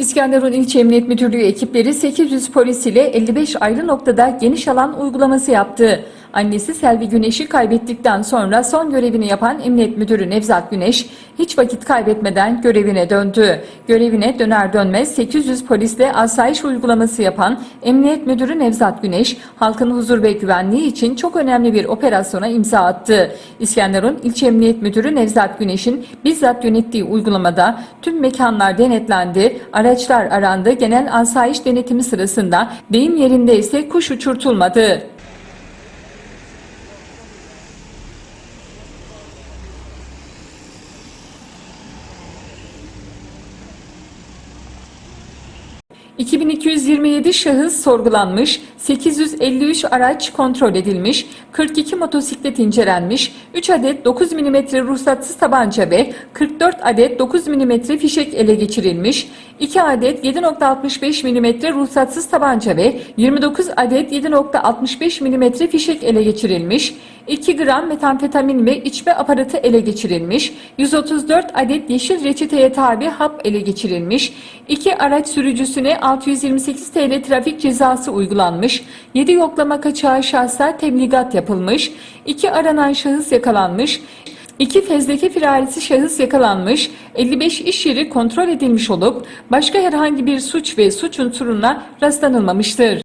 İskenderun İlçe Emniyet Müdürlüğü ekipleri 800 polis ile 55 ayrı noktada geniş alan uygulaması yaptı. Annesi Selvi Güneş'i kaybettikten sonra son görevini yapan Emniyet Müdürü Nevzat Güneş hiç vakit kaybetmeden görevine döndü. Görevine döner dönmez 800 polisle asayiş uygulaması yapan Emniyet Müdürü Nevzat Güneş, halkın huzur ve güvenliği için çok önemli bir operasyona imza attı. İskenderun İlçe Emniyet Müdürü Nevzat Güneş'in bizzat yönettiği uygulamada tüm mekanlar denetlendi, araçlar arandı, genel asayiş denetimi sırasında deyim yerinde ise kuş uçurtulmadı. ...2227 şahıs sorgulanmış, 853 araç kontrol edilmiş, 42 motosiklet incelenmiş, 3 adet 9 mm ruhsatsız tabanca ve 44 adet 9 mm fişek ele geçirilmiş, 2 adet 7.65 mm ruhsatsız tabanca ve 29 adet 7.65 mm fişek ele geçirilmiş, 2 gram metamfetamin ve içme aparatı ele geçirilmiş, 134 adet yeşil reçeteye tabi hap ele geçirilmiş, 2 araç sürücüsüne 628 TL trafik cezası uygulanmış, 7 yoklama kaçağı şahsa tebligat yapılmış, 2 aranan şahıs yakalanmış, İki fezleke firarisi şahıs yakalanmış, 55 iş yeri kontrol edilmiş olup başka herhangi bir suç ve suç unsuruna rastlanılmamıştır.